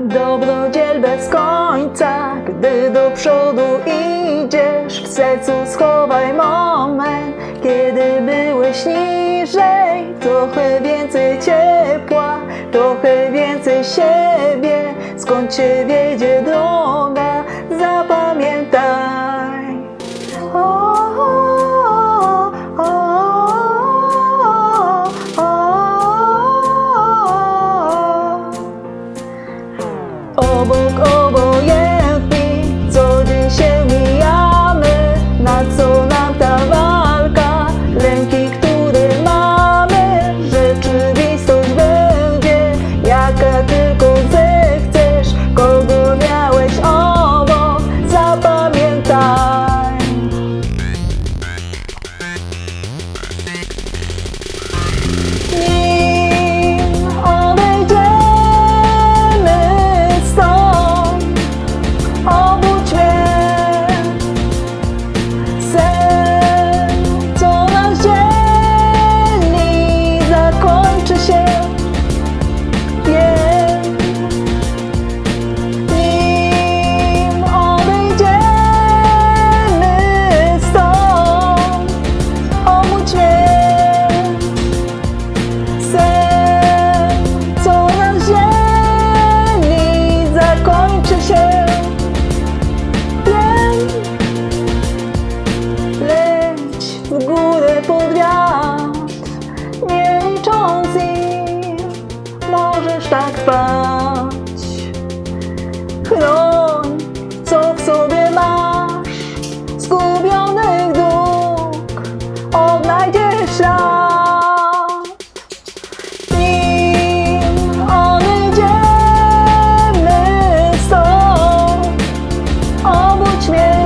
Dobrodziel bez końca, gdy do przodu idziesz, w sercu schowaj moment, kiedy byłeś niżej. Trochę więcej ciepła, trochę więcej siebie, skąd cię wiedzie ksiądz możesz tak spać. Chroń, co w sobie masz, zgubionych dróg, odnajdziesz ślad. Nim odejdziemy stąd, obudź mnie.